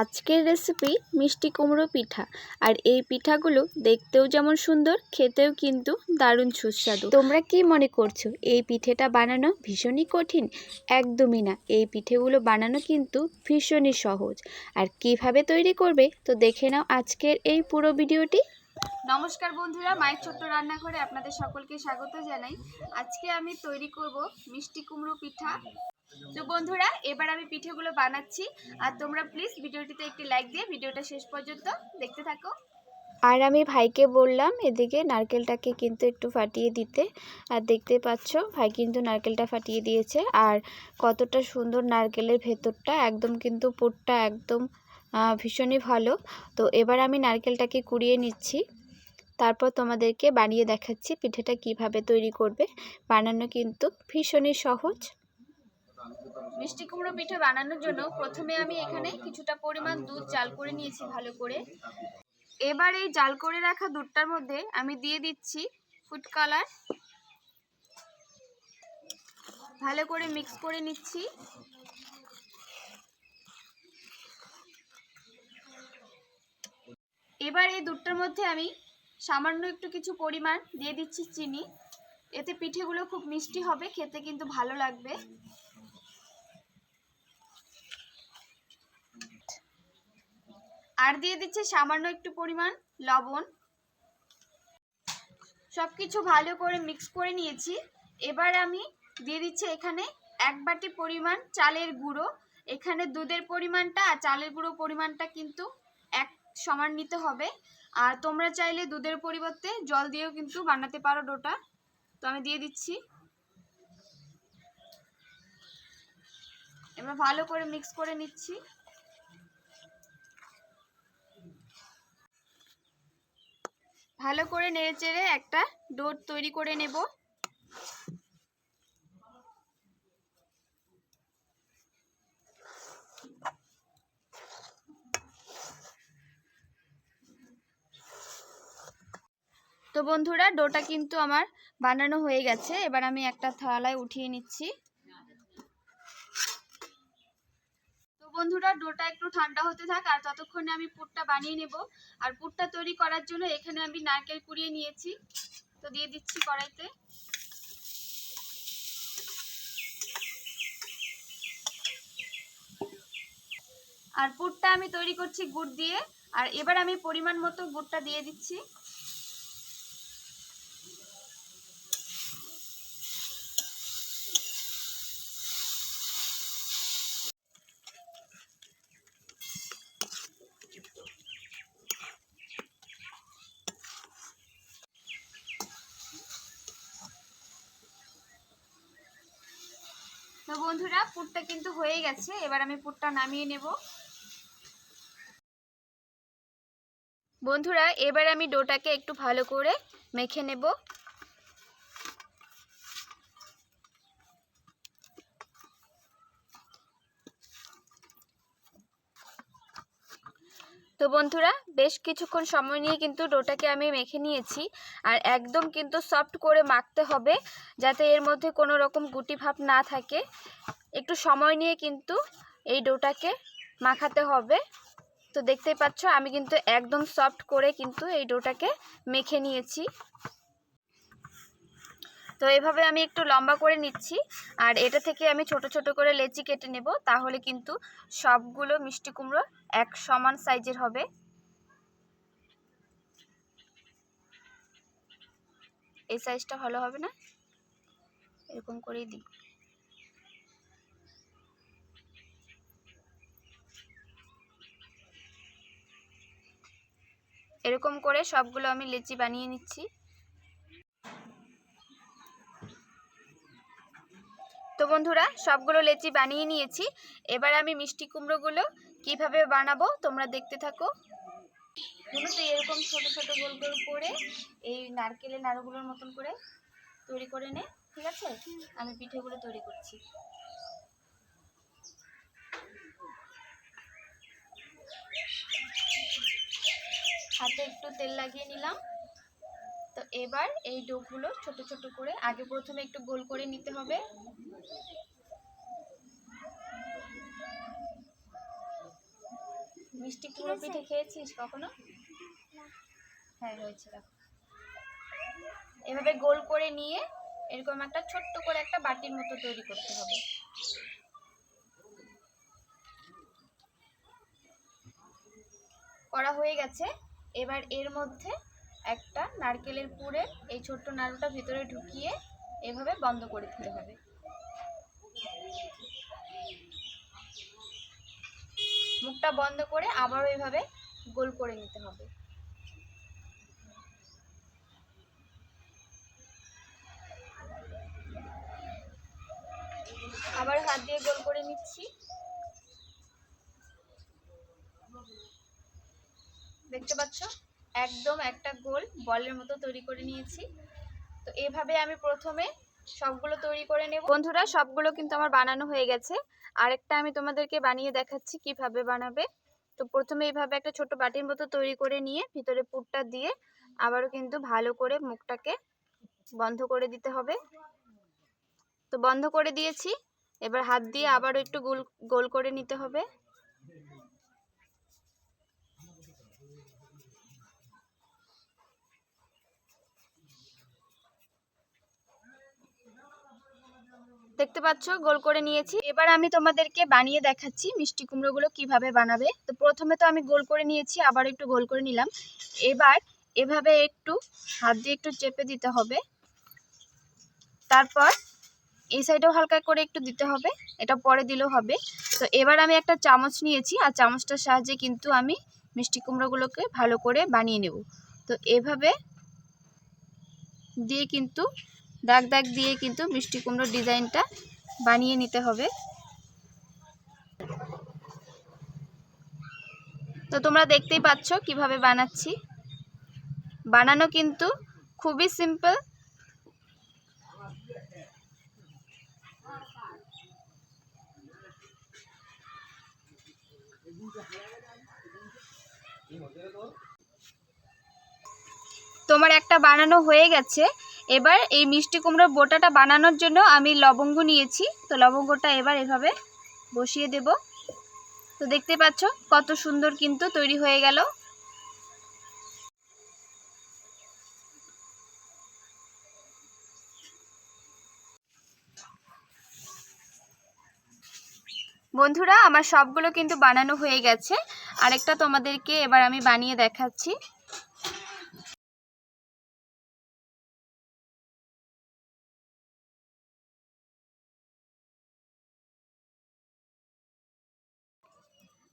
আজকের রেসিপি মিষ্টি কুমড়ো পিঠা। আর এই পিঠাগুলো দেখতেও যেমন সুন্দর খেতেও কিন্তু দারুণ সুস্বাদু। তোমরা কি মনে করছ এই পিঠেটা বানানো ভীষণই কঠিন? একদমই না। এই পিঠেগুলো বানানো কিন্তু ভীষণই সহজ। আর কীভাবে তৈরি করবে তো দেখে নাও আজকের এই পুরো ভিডিওটি। নমস্কার বন্ধুরা মায়ের ছোট্ট রান্নাঘরে আপনাদের সকলকে স্বাগত জানাই। আজকে আমি তৈরি করব মিষ্টি কুমড়ো পিঠা। তো বন্ধুরা, এবার আমি পিঠেগুলো বানাচ্ছি। আর তোমরা প্লিজ ভিডিওটিতে একটি লাইক দিয়ে ভিডিওটা শেষ পর্যন্ত দেখতে থাকো। আর আমি ভাইকে বললাম এদিকে নারকেলটাকে কিন্তু একটু ফাটিয়ে দিতে। আর দেখতে পাচ্ছ, ভাই কিন্তু নারকেলটা ফাটিয়ে দিয়েছে। আর কতটা সুন্দর নারকেলের ভেতরটা, একদম কিন্তু পুরটা একদম ভীষণই ভালো। তো এবার আমি নারকেলটাকে কুড়িয়ে নিচ্ছি। তারপর তোমাদেরকে বানিয়ে দেখাচ্ছি পিঠেটা কীভাবে তৈরি করবে। বানানো কিন্তু ভীষণই সহজ। মিষ্টি কুমড়ো পিঠে বানানোর জন্য প্রথমে আমি এখানে কিছুটা পরিমাণ দুধ জাল করে নিয়েছি ভালো করে। এবার এই জাল করে রাখা দুধটার মধ্যে আমি দিয়ে দিচ্ছি ফুড কালার। ভালো করে মিক্স করে নিচ্ছি। এবার এই দুধটার মধ্যে আমি সামান্য একটু কিছু পরিমাণ দিয়ে দিচ্ছি চিনি। এতে পিঠেগুলো খুব মিষ্টি হবে, খেতে কিন্তু ভালো লাগবে। আর দিয়ে দিচ্ছে সামান্য একটু পরিমাণ লবণ। সব কিছু ভালো করে মিক্স করে নিয়েছি। এবার আমি দিয়ে দিচ্ছি এখানে এক বাটি পরিমাণ চালের গুঁড়ো। এখানে দুধের পরিমাণটা আর চালের গুঁড়ো পরিমাণটা কিন্তু এক সমান নিতে হবে। আর তোমরা চাইলে দুধের পরিবর্তে জল দিয়েও কিন্তু বানাতে পারো ডোটা। তো আমি দিয়ে দিচ্ছি। এবার ভালো করে মিক্স করে নিচ্ছি। ভালো করে নেড়েচেড়ে একটা ডোর তৈরি করে নেব। তো বন্ধুরা, ডোটা কিন্তু আমার বানানো হয়ে গেছে। এবার আমি একটা থালায় উঠিয়ে নিচ্ছি। বন্ধুরা ডোটা একটু ঠান্ডা হতে থাক আর ততক্ষণে আমি পুরটা বানিয়ে নেব। আর পুরটা তৈরি করার জন্য এখানে আমি নারকেল কুড়িয়ে নিয়েছি। তো দিয়ে দিচ্ছি কড়াইতে। আর পুরটা আমি তৈরি করছি গুড় দিয়ে। আর এবার আমি পরিমাণ মতো গুড়টা দিয়ে দিচ্ছি। বন্ধুরা, পুরটা কিন্তু হয়ে গেছে। এবার আমি পুরটা নামিয়ে নেব। বন্ধুরা, এবার আমি ডোটাকে একটু ভালো করে মেখে নেব। তো বন্ধুরা, বেশ কিছুক্ষণ সময় নিয়ে কিন্তু ডোটাকে আমি মেখে নিয়েছি। আর একদম কিন্তু সফট করে মাখতে হবে, যাতে এর মধ্যে কোনো রকম গুটি ভাব না থাকে। একটু সময় নিয়ে কিন্তু এই ডোটাকে মাখাতে হবে। তো দেখতেই পাচ্ছ, আমি কিন্তু একদম সফট করে কিন্তু এই ডোটাকে মেখে নিয়েছি। তো এভাবে আমি একটু লম্বা করে নিচ্ছি, আর এটা থেকে আমি ছোট ছোট করে লেচি কেটে নেব, তাহলে কিন্তু সবগুলো মিষ্টি কুমড়ো এক সমান সাইজের হবে। এই সাইজটা ভালো হবে না? এরকম করেই দিই। এরকম করে সবগুলো আমি লেচি বানিয়ে নিচ্ছি। তো বন্ধুরা, সবগুলো লেচি বানিয়ে নিয়েছি। এবার আমি মিষ্টি কুমড়োগুলো কীভাবে বানাবো তোমরা দেখতে থাকো। মূলত এরকম ছোট ছোট গোল গোল করে এই নারকেলের নাড়ুগুলোর মতন করে তৈরি করে নে, ঠিক আছে? আমি পিঠেগুলো তৈরি করছি। হাতে একটু তেল লাগিয়ে নিলাম। তো এবার এই ডোগুলো ছোট ছোট করে আগে প্রথমে একটু গোল করে নিতে হবে। মিষ্টি কুমড়ো পিঠে খেয়েছিস কখনো? হ্যাঁ হয়েছে এভাবে গোল করে নিয়ে এরকম একটা ছোট্ট করে একটা বাটির মতো তৈরি করতে হবে। করা হয়ে গেছে। এবার এর মধ্যে একটা নারকেলের পুরে এই ছোট্ট নাড়ুটা ভিতরে ঢুকিয়ে এভাবে বন্ধ করে দিতে হবে। মুখটা বন্ধ করে আবারও এভাবে গোল করে নিতে হবে। আবার হাত দিয়ে গোল করে নিচ্ছি। দেখতে পাচ্ছ? একদম একটা গোল বলের মতো তৈরি করে নিয়েছি। তো এভাবে আমি প্রথমে সবগুলো তৈরি করে নেব। বন্ধুরা, সবগুলো কিন্তু আমার বানানো হয়ে গেছে। আরেকটা আমি তোমাদেরকে বানিয়ে দেখাচ্ছি কীভাবে বানাবে। তো প্রথমে এইভাবে একটা ছোট বাটির মতো তৈরি করে নিয়ে ভিতরে পুরটা দিয়ে আবারও কিন্তু ভালো করে মুখটাকে বন্ধ করে দিতে হবে। তো বন্ধ করে দিয়েছি। এবার হাত দিয়ে আবারও একটু গোল গোল করে নিতে হবে। দেখতে পাচ্ছ, গোল করে নিয়েছি। এবার আমি তোমাদেরকে বানিয়ে দেখাচ্ছি মিষ্টি কুমড়োগুলো কীভাবে বানাবে। তো প্রথমে তো আমি গোল করে নিয়েছি, আবার একটু গোল করে নিলাম। এবার এভাবে একটু হাত দিয়ে একটু চেপে দিতে হবে। তারপর এই সাইডেও হালকা করে একটু দিতে হবে, এটা পরে দিলেও হবে। তো এবার আমি একটা চামচ নিয়েছি, আর চামচটার সাহায্যে কিন্তু আমি মিষ্টি কুমড়োগুলোকে ভালো করে বানিয়ে নেব। তো এভাবে দিয়ে কিন্তু দাগ দাগ দিয়ে কিন্তু মিষ্টি কুমড়োর ডিজাইনটা বানিয়ে নিতে হবে। তো তোমরা দেখতেই পাচ্ছ কীভাবে বানাচ্ছি। বানানো কিন্তু খুবই সিম্পল। তোমার একটা বানানো হয়ে গেছে। এবার এই মিষ্টি কুমড়োর বোটাটা বানানোর জন্য আমি লবঙ্গ নিয়েছি। তো লবঙ্গটা এবার এভাবে বসিয়ে দেব। তো দেখতে পাচ্ছ কত সুন্দর কিন্তু তৈরি হয়ে গেল। বন্ধুরা, আমার সবগুলো কিন্তু বানানো হয়ে গেছে। আরেকটা তোমাদেরকে এবার আমি বানিয়ে দেখাচ্ছি।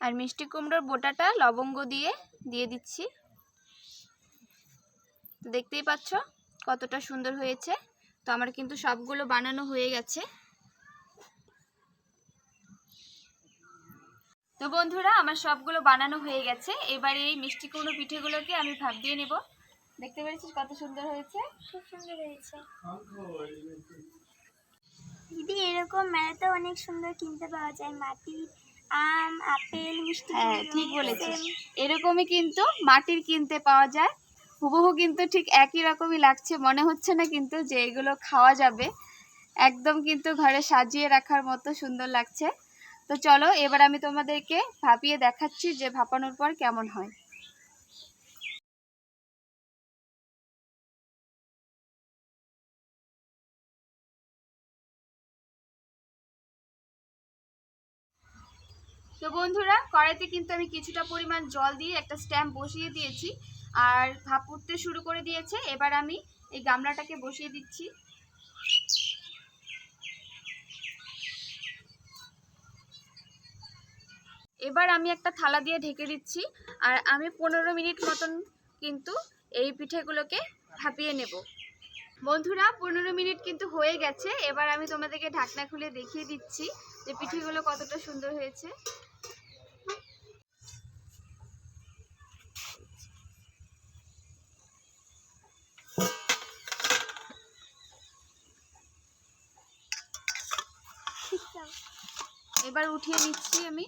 আর মিষ্টি কুমড়োর বোটাটা লবঙ্গ দিয়ে দিয়ে দিচ্ছি। তো দেখতেই পাচ্ছ কতটা সুন্দর হয়েছে। তো আমার কিন্তু সবগুলো বানানো হয়ে গেছে। তো বন্ধুরা আমার সবগুলো বানানো হয়ে গেছে। এবার এই মিষ্টি কুমড়ো পিঠেগুলোকে আমি ভাব দিয়ে নেব। দেখতে পেরেছিস কত সুন্দর হয়েছে? খুব সুন্দর হয়েছে। দিদি এরকম মেলাতে অনেক সুন্দর কিনতে পাওয়া যায়। মাটির আম আপেল মিষ্টি হ্যাঁ ঠিক বলেছিস। এরকমই কিন্তু মাটির কিনতে পাওয়া যায়। হুবহু কিন্তু ঠিক একই রকমই লাগছে। মনে হচ্ছে না কিন্তু যে এগুলো খাওয়া যাবে। একদম কিন্তু ঘরে সাজিয়ে রাখার মতো সুন্দর লাগছে। তো চলো এবার আমি তোমাদেরকে ভাপিয়ে দেখাচ্ছি যে ভাপানোর পর কেমন হয়। তো বন্ধুরা, কড়াইতে কিন্তু আমি কিছুটা পরিমাণ জল দিয়ে একটা স্ট্যাম্প বসিয়ে দিয়েছি। আর ভাপ উঠতে শুরু করে দিয়েছে। এবার আমি এই গামলাটাকে বসিয়ে দিচ্ছি। এবার আমি একটা থালা দিয়ে ঢেকে দিচ্ছি। আর আমি পনেরো মিনিট মতন কিন্তু এই পিঠেগুলোকে ভাপিয়ে নেব। বন্ধুরা, পনেরো মিনিট কিন্তু হয়ে গেছে। এবার আমি তোমাদেরকে ঢাকনা খুলে দেখিয়ে দিচ্ছি যে পিঠেগুলো কতটা সুন্দর হয়েছে। এবার উঠিয়ে নিচ্ছি আমি।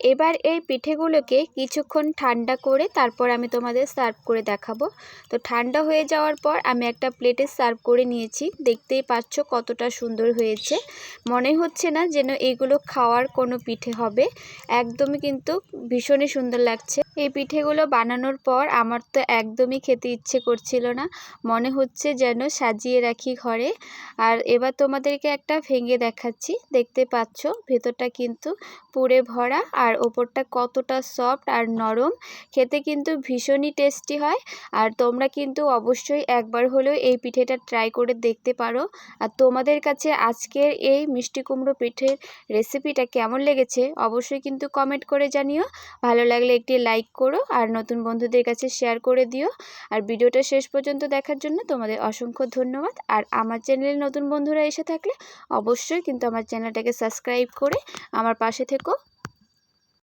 এবার এই পিঠেগুলোকে কিছুক্ষণ ঠান্ডা করে তারপর আমি তোমাদের সার্ভ করে দেখাবো। তো ঠান্ডা হয়ে যাওয়ার পর আমি একটা প্লেটে সার্ভ করে নিয়েছি। দেখতেই পাচ্ছ কতটা সুন্দর হয়েছে। মনে হচ্ছে না যেন এইগুলো খাওয়ার কোনো পিঠে হবে। একদমই কিন্তু ভীষণই সুন্দর লাগছে। এই পিঠেগুলো বানানোর পর আমার তো একদমই খেতে ইচ্ছে করছিল না। মনে হচ্ছে যেন সাজিয়ে রাখি ঘরে। আর এবার তোমাদেরকে একটা ভেঙে দেখাচ্ছি। দেখতে পাচ্ছ, ভেতরটা কিন্তু পুরে ভরা আর ওপরটা কতটা সফট আর নরম। খেতে কিন্তু ভীষণই টেস্টি হয়। আর তোমরা কিন্তু অবশ্যই একবার হলেও এই পিঠেটা ট্রাই করে দেখতে পারো। আর তোমাদের কাছে আজকের এই মিষ্টি কুমড়ো পিঠের রেসিপিটা কেমন লেগেছে অবশ্যই কিন্তু কমেন্ট করে জানিও। ভালো লাগলে একটি লাইক করো আর নতুন বন্ধুদের কাছে শেয়ার করে দিও। আর ভিডিওটা শেষ পর্যন্ত দেখার জন্য তোমাদের অসংখ্য ধন্যবাদ। আর আমার চ্যানেলে নতুন বন্ধুরা এসে থাকলে অবশ্যই কিন্তু আমার চ্যানেলটাকে সাবস্ক্রাইব করে আমার পাশে থেকো।